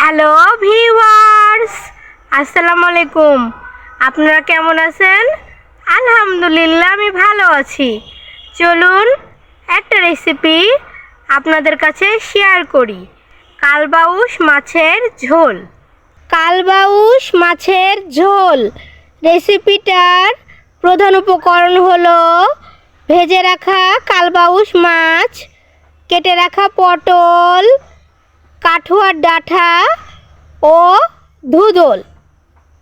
Hello viewers আসসালামু আলাইকুম আপনারা কেমন আছেন? আলহামদুলিল্লাহ, আমি ভালো আছি। চলুন একটা রেসিপি আপনাদের কাছে শেয়ার করি। কালবাউস মাছের ঝোল। কালবাউস মাছের ঝোল। রেসিপিটার প্রধান উপকরণ হলো ভেজে রাখা কালবাউস মাছ, কেটে রাখা পটল কাঠুয়ার ডাঁটা ও ধুদল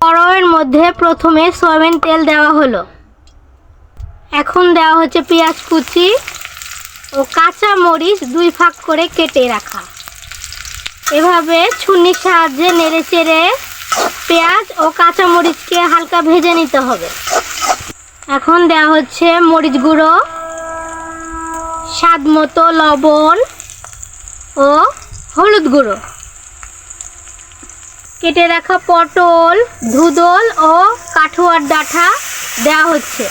কড়াইয়ের মধ্যে প্রথমে সয়াবিন তেল দেওয়া হলো। এখন দেওয়া হচ্ছে পেঁয়াজ কুচি ও কাঁচা মরিচ দুই ভাগ করে কেটে রাখা। এভাবে ছুনির সাহায্যে নেড়ে চেড়ে পেঁয়াজ ও কাঁচা মরিচকে হালকা ভেজে নিতে হবে। এখন দেওয়া হচ্ছে মরিচ গুঁড়ো, স্বাদ মতো লবণ ও হলুদ গুঁড়ো। কেটে রাখা পটল, ধুদল ও কাঠুয়ার ডাঁটা দেওয়া হচ্ছে।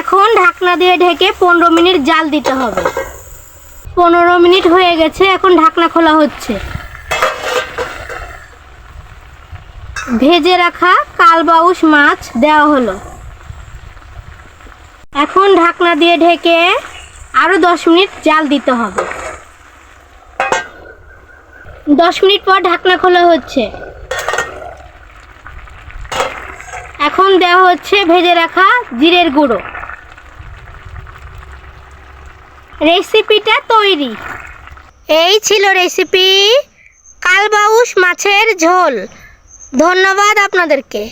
এখন ঢাকনা দিয়ে ঢেকে পনেরো মিনিট জাল দিতে হবে। পনেরো মিনিট হয়ে গেছে, এখন ঢাকনা খোলা হচ্ছে। ভেজে রাখা কালবাউস মাছ দেওয়া হলো। এখন ঢাকনা দিয়ে ঢেকে আরও দশ মিনিট জাল দিতে হবে। দশ মিনিট পর ঢাকনা খোলা হচ্ছে। এখন দেওয়া হচ্ছে ভেজে রাখা জিরের গুঁড়ো। রেসিপিটা তৈরি। এই ছিল রেসিপি কালবাউস মাছের ঝোল। ধন্যবাদ আপনাদেরকে।